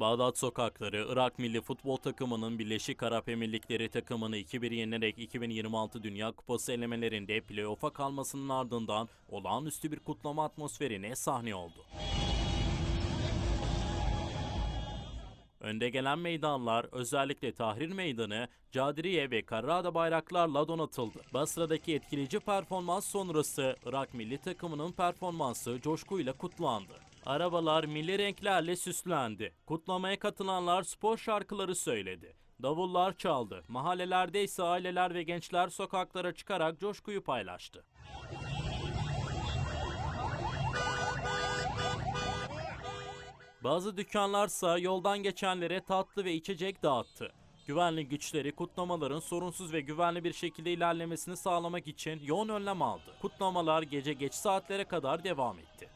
Bağdat sokakları Irak Milli Futbol Takımı'nın Birleşik Arap Emirlikleri takımını 2-1 yenerek 2026 Dünya Kupası elemelerinde play-off'a kalmasının ardından olağanüstü bir kutlama atmosferine sahne oldu. Önde gelen meydanlar özellikle Tahrir Meydanı, Cadiriye ve Karrada bayraklarla donatıldı. Basra'daki etkileyici performans sonrası Irak milli takımının performansı coşkuyla kutlandı. Arabalar milli renklerle süslendi. Kutlamaya katılanlar spor şarkıları söyledi. Davullar çaldı. Mahallelerde ise aileler ve gençler sokaklara çıkarak coşkuyu paylaştı. Bazı dükkanlarsa yoldan geçenlere tatlı ve içecek dağıttı. Güvenlik güçleri kutlamaların sorunsuz ve güvenli bir şekilde ilerlemesini sağlamak için yoğun önlem aldı. Kutlamalar gece geç saatlere kadar devam etti.